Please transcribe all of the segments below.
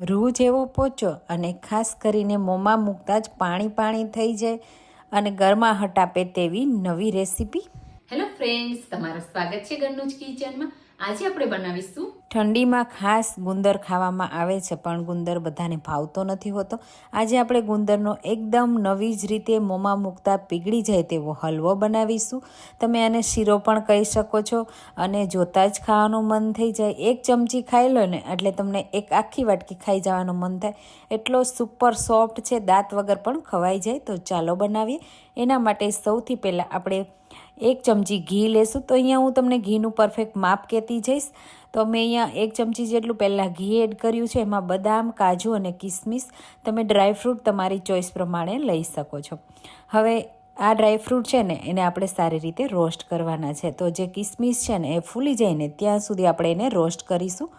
રૂ જેવો પોચો અને ખાસ કરીને મોંમાં મૂકતા જ પાણી પાણી થઈ જાય અને ગરમાહટ આપે તેવી નવી રેસીપી. હેલો ફ્રેન્ડ્સ તમારું સ્વાગત છે ઘરનું કિચનમાં આજે આપણે બનાવીશું ઠંડીમાં ખાસ ગુંદર ખાવામાં આવે છે, પણ ગુંદર બધાને ભાવતો નથી હોતો. આજે આપણે ગુંદરનો એકદમ નવી જ રીતે મોંમાં મૂકતા પીગળી જાય તેવો હલવો બનાવીશું. તમે આને શીરો પણ કહી શકો છો અને જોતાં જ ખાવાનું મન થઈ જાય. એક ચમચી ખાઈ લો ને, એટલે તમને એક આખી વાટકી ખાઈ જવાનું મન થાય. એટલો સુપર સોફ્ટ છે, દાંત વગર પણ ખવાઈ જાય. તો ચાલો બનાવીએ. એના માટે સૌથી પહેલાં આપણે એક ચમચી ઘી લેશું. તો અહીંયા હું તમને ઘીનું પરફેક્ટ માપ કહેતી જઈશ. તો મેં અહીંયા એક ચમચી જેટલું પહેલાં ઘી એડ કર્યું છે. એમાં બદામ, કાજુ અને કિસમિસ તમે ડ્રાયફ્રૂટ તમારી ચોઈસ પ્રમાણે લઈ શકો છો. હવે આ ડ્રાયફ્રૂટ છે ને, એને આપણે સારી રીતે રોસ્ટ કરવાના છે. તો જે કિસમિસ છે ને, એ ફૂલી જાય ને, ત્યાં સુધી આપણે એને રોસ્ટ કરીશું.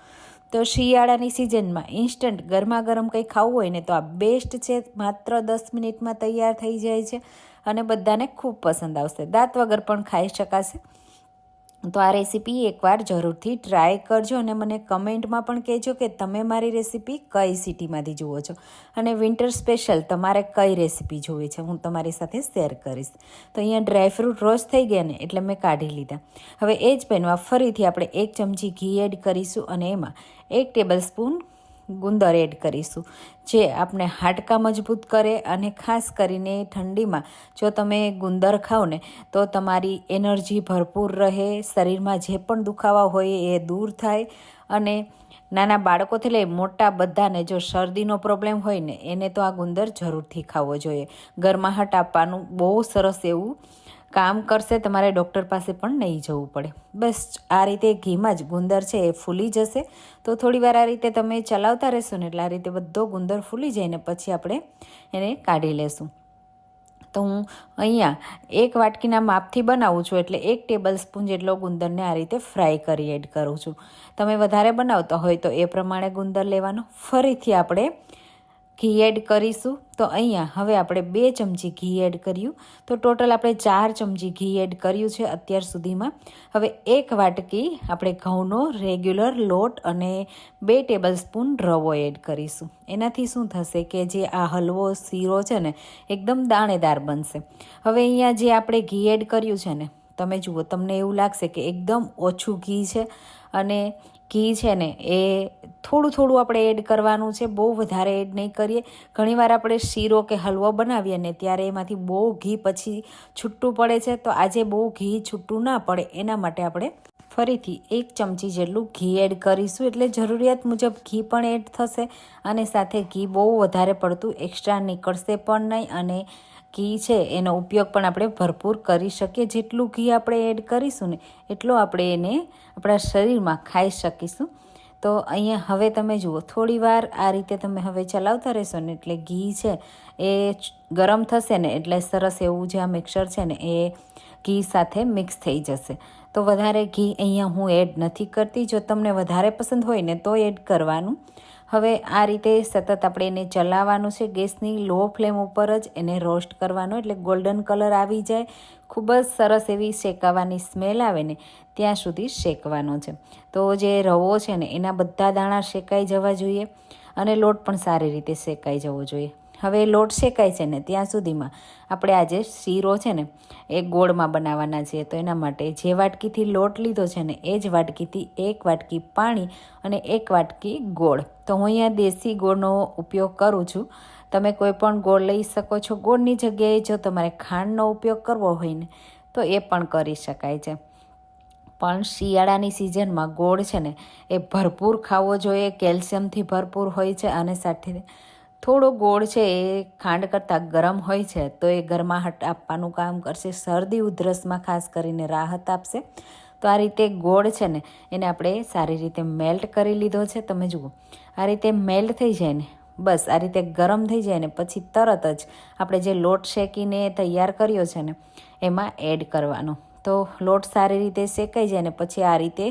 તો શિયાળાની સિઝનમાં ઇન્સ્ટન્ટ ગરમા ગરમ કંઈ ખાવું હોય ને તો આ બેસ્ટ છે, માત્ર દસ મિનિટમાં તૈયાર થઈ જાય છે અને બધાને ખૂબ પસંદ આવશે. દાંત વગર પણ ખાઈ શકાશે. તો આ રેસીપી એકવાર જરૂરથી ટ્રાય કરજો અને મને કમેન્ટમાં પણ કહેજો કે તમે મારી રેસીપી કઈ સિટીમાંથી જુઓ છો. અને વિન્ટર સ્પેશિયલ તમારે કઈ રેસીપી જોવી છે હું તમારી સાથે શેર કરીશ. તો અહીંયા ડ્રાયફ્રૂટ રોસ્ટ થઈ ગયા ને એટલે મેં કાઢી લીધા. હવે એ જ પેનમાં ફરીથી આપણે એક ચમચી ઘી એડ કરીશું અને એમાં એક ટેબલ સ્પૂન ગુંદર એડ કરીશું, જે આપણે હાડકાં મજબૂત કરે અને ખાસ કરીને ઠંડીમાં જો તમે ગુંદર ખાઓ ને, તો તમારી એનર્જી ભરપૂર રહે, શરીરમાં જે પણ દુખાવા હોય એ દૂર થાય અને નાના બાળકોથી લઈ મોટા બધાને જો શરદીનો પ્રોબ્લેમ હોય ને, એને તો આ ગુંદર જરૂરથી ખાવો જોઈએ. ગરમાહટ આપવાનું બહુ સરસ એવું કામ કરશે, તમારે ડૉક્ટર પાસે પણ નહીં જવું પડે. બસ, આ રીતે ઘીમાં જ ગુંદર છે એ ફૂલી જશે. તો થોડી વાર આ રીતે તમે ચલાવતા રહેશો ને એટલે આ રીતે બધો ગુંદર ફૂલી જાય ને પછી આપણે એને કાઢી લેશું. તો હું અહીંયા એક વાટકીના માપથી બનાવું છું, એટલે એક ટેબલ સ્પૂન જેટલો ગુંદરને આ રીતે ફ્રાય કરી એડ કરું છું. તમે વધારે બનાવતા હોય તો એ પ્રમાણે ગુંદર લેવાનો. ફરીથી આપણે ઘી એડ કરીશું. તો અહીંયા હવે આપણે બે ચમચી ઘી એડ કર્યું. તો ટોટલ આપણે ચાર ચમચી ઘી એડ કર્યું છે અત્યાર સુધીમાં. હવે એક વાટકી આપણે ઘઉંનો રેગ્યુલર લોટ અને બે ટેબલ સ્પૂન રવો એડ કરીશું. એનાથી શું થશે કે જે આ હલવો શીરો છે ને, એકદમ દાણેદાર બનશે. હવે અહીંયા જે આપણે ઘી એડ કર્યું છે ને, તમે જુઓ, તમને એવું લાગશે કે એકદમ ઓછું ઘી છે. અને ઘી છે ને, એ થોડું થોડું આપણે એડ કરવાનું છે, બહુ વધારે એડ નહીં કરીએ. ઘણીવાર આપણે શીરો કે હલવો બનાવીએ ને, ત્યારે એમાંથી બહુ ઘી પછી છૂટું પડે છે. તો આજે બહુ ઘી છૂટું ના પડે, એના માટે આપણે ફરીથી એક ચમચી જેટલું ઘી એડ કરીશું. એટલે જરૂરિયાત મુજબ ઘી પણ એડ થશે અને સાથે ઘી બહુ વધારે પડતું એક્સ્ટ્રા નીકળશે પણ નહીં અને ઘી છે એનો ઉપયોગ પણ આપણે ભરપૂર કરી શકીએ. જેટલું ઘી આપણે એડ કરીશું ને એટલો આપણે એને આપણા શરીરમાં ખાઈ શકીશું. તો અહીંયા હવે તમે જુઓ, થોડી વાર આ રીતે તમે હવે ચલાવતા રહેશો ને એટલે ઘી છે એ ગરમ થશે ને એટલે સરસ એવું જે આ મિક્સર છે ને એ ઘી સાથે મિક્સ થઈ જશે. તો વધારે ઘી અહીંયા હું એડ નથી કરતી. જો તમને વધારે પસંદ હોય ને તો એડ કરવાનું. હવે આ રીતે સતત આપણે એને ચલાવવાનું છે. ગેસની લો ફ્લેમ ઉપર જ એને રોસ્ટ કરવાનો. એટલે ગોલ્ડન કલર આવી જાય. ખૂબ જ સરસ એવી શેકાવાની સ્મેલ આવે ને ત્યાં સુધી શેકવાનો છે. તો જે રવો છે ને એના બધા દાણા શેકાઈ જવા જોઈએ અને લોટ પણ સારી રીતે શેકાઈ જવો જોઈએ. હવે લોટ શેકાય છે ને ત્યાં સુધીમાં આપણે આજે શીરો છે ને એ ગોળમાં બનાવવાના છે તો એના માટે જે વાટકીથી લોટ લીધો છે ને એ જ વાટકીથી એક વાટકી પાણી અને એક વાટકી ગોળ. તો હું અહીંયા દેશી ગોળનો ઉપયોગ કરું છું. તમે કોઈ પણ ગોળ લઈ શકો છો ગોળની જગ્યાએ જો તમારે ખાંડનો ઉપયોગ કરવો હોય ને તો એ પણ કરી શકાય છે. પણ શિયાળાની સિઝનમાં ગોળ છે ને એ ભરપૂર ખાવો જોઈએ, કેલ્શિયમથી ભરપૂર હોય છે અને સાથે થોડો ગોળ છે, એ ખાંડ કરતાં ગરમ હોય છે, તો એ ગરમાહટ આપવાનું કામ કરશે. શરદી, ઉધરસમાં ખાસ કરીને રાહત આપશે. તો આ રીતે ગોળ છે ને, એને આપણે સારી રીતે મેલ્ટ કરી લીધો છે. તમે જુઓ, આ રીતે મેલ્ટ થઈ જાય ને, બસ આ રીતે ગરમ થઈ જાય ને, પછી તરત જ આપણે જે લોટ શેકીને તૈયાર કર્યો છે ને, એમાં એડ કરવાનો. તો લોટ સારી રીતે શેકાઈ જાય ને, પછી આ રીતે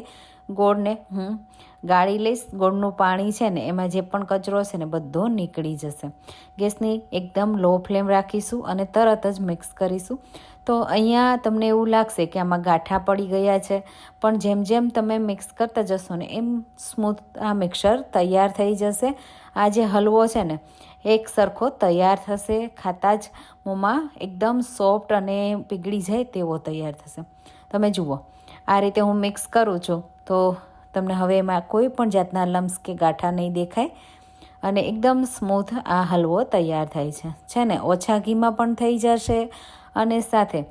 ગોળને હું ગાળી લઈશ, ગોળનું પાણી છે ને, એમાં જે પણ કચરો છે ને, બધો નીકળી જશે. ગેસની એકદમ લો ફ્લેમ રાખીશું અને તરત જ મિક્સ કરીશું. તો અહીંયા તમને એવું લાગશે કે આમાં ગાંઠા પડી ગયા છે, પણ જેમ જેમ તમે મિક્સ કરતા જશો ને, એમ સ્મૂથ આ મિક્સર તૈયાર થઈ જશે. આ જે હલવો છે ને, એક સરખો તૈયાર થશે, ખાતા જ મોંમાં એકદમ સોફ્ટ અને પીગળી જાય તેવો તૈયાર થશે. તમે જુઓ, આ રીતે હું મિક્સ કરું છું. તો તમને હવે એમાં કોઈ પણ જાતના લમ્સ કે ગાંઠા નહીં દેખાય. અને એકદમ સ્મૂથ આ હલવો તૈયાર થાય છે. છે ને? ઓછા ઘીમાં પણ થઈ જશે. અને સાથે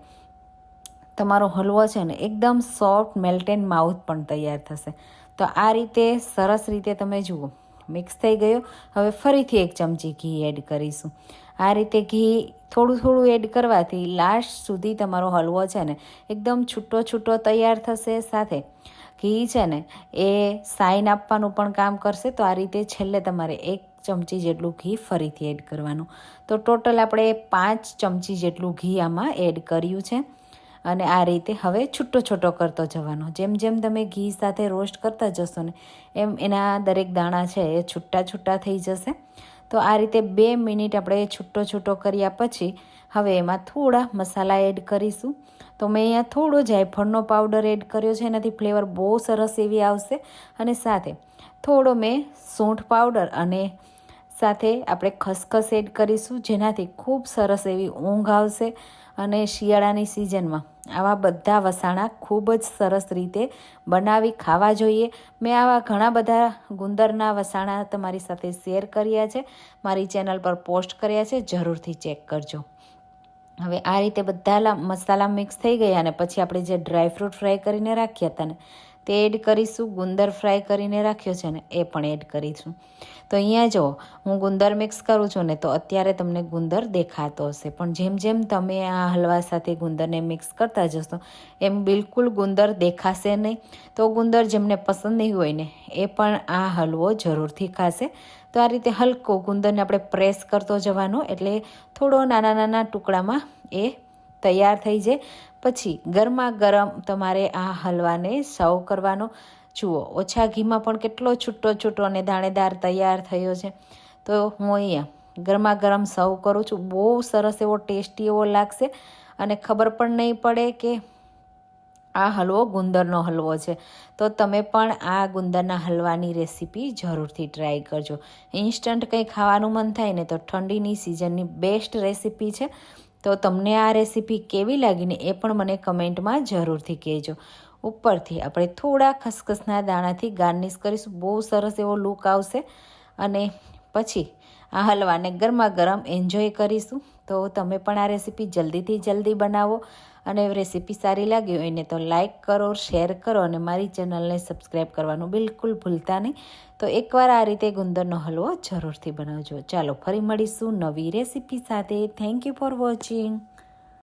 તમારો હલવો છે ને એકદમ સોફ્ટ મેલ્ટ એન્ડ માઉથ પણ તૈયાર થશે. તો આ રીતે સરસ રીતે તમે જુઓ. મિક્સ થઈ ગયો. હવે ફરીથી એક ચમચી ઘી એડ કરીશું. આ રીતે ઘી થોડું થોડું એડ કરવાથી લાસ્ટ સુધી તમારો હલવો છે ને એકદમ છૂટો છૂટો તૈયાર થશે. સાથે ઘી છે ને, એ સાઈન આપવાનું પણ કામ કરશે, તો આ રીતે છેલ્લે તમારે એક ચમચી જેટલું ઘી ફરીથી એડ કરવાનું. તો ટોટલ આપણે પાંચ ચમચી જેટલું ઘી આમાં એડ કર્યું છે. અને આ રીતે હવે છૂટો છૂટો કરતો જવાનો. જેમ જેમ તમે ઘી સાથે રોસ્ટ કરતા જશો ને, એમ એના દરેક દાણા છે એ છૂટા છૂટા થઈ જશે. તો આ રીતે બે મિનિટ આપણે છૂટો છૂટો કર્યા પછી હવે એમાં થોડા મસાલા એડ કરીશું. તો મેં અહીંયા થોડો જાયફળનો પાવડર એડ કર્યો છે, એનાથી ફ્લેવર બહુ સરસ એવી આવશે. અને સાથે થોડો મેં સૂંઠ પાવડર અને સાથે આપણે ખસખસ એડ કરીશું, જેનાથી ખૂબ સરસ એવી ઊંઘ આવશે અને શિયાળાની સિઝનમાં આવા બધા વસાણા ખૂબ જ સરસ રીતે બનાવી ખાવા જોઈએ. મેં આવા ઘણા બધા ગુંદરના વસાણા તમારી સાથે શેર કર્યા છે. મારી ચેનલ પર પોસ્ટ કર્યા છે, જરૂરથી ચેક કરજો. હવે આ રીતે બધા મસાલા મિક્સ થઈ ગયા અને પછી આપણે જે ડ્રાયફ્રૂટ ફ્રાય કરીને રાખ્યા હતા ને તે એડ કરીશું, ગુંદર ફ્રાય કરીને રાખ્યો છે ને, એ પણ એડ કરીશું. તો અહીંયા જો, હું ગુંદર મિક્સ કરું છું ને, તો અત્યારે તમને ગુંદર દેખાતો હશે. પણ જેમ જેમ તમે આ હલવા સાથે ગુંદરને મિક્સ કરતા જશો, એમ બિલકુલ ગુંદર દેખાશે નહીં. તો ગુંદર જેમને પસંદ નહીં હોય ને, એ પણ આ હલવો જરૂરથી ખાશે. તો આ રીતે હલકો ગુંદરને આપણે પ્રેસ કરતો જવાનો, એટલે થોડો નાના નાના ટુકડામાં એ તૈયાર થઈ જાય. પછી ગરમા ગરમ તમારે આ હલવાને સર્વ કરવાનો. જુઓ, ઓછા ઘીમાં પણ કેટલો છૂટો છૂટો અને દાણેદાર તૈયાર થયો છે. તો હું અહીંયા ગરમા ગરમ સર્વ કરું છું. બહુ સરસ એવો ટેસ્ટી એવો લાગશે. અને ખબર પણ નહીં પડે કે આ હલવો ગુંદરનો હલવો છે. તો તમે પણ આ ગુંદરના હલવાની રેસીપી જરૂરથી ટ્રાય કરજો. ઇન્સ્ટન્ટ કંઈ ખાવાનું મન થાય ને તો ઠંડીની સિઝનની બેસ્ટ રેસીપી છે. તો તમને આ રેસીપી કેવી લાગીને એ પણ મને કમેન્ટમાં જરૂરથી કહેજો. ઉપરથી આપણે થોડા ખસખસના દાણાથી ગાર્નિશ કરીશું. બહુ સરસ એવો લુક આવશે. અને પછી આ હલવાને ગરમા ગરમ એન્જોય કરીશું. તો તમે પણ આ રેસીપી જલ્દીથી જલ્દી બનાવો અને રેસીપી સારી લાગી હોય ને તો લાઇક કરો, શેર કરો અને મારી ચેનલને સબસ્ક્રાઈબ કરવાનું બિલકુલ ભૂલતા નહીં. તો એકવાર આ રીતે ગુંદરનો હલવો જરૂરથી બનાવજો. ચાલો ફરી મળીશું નવી રેસીપી સાથે. Thank you for watching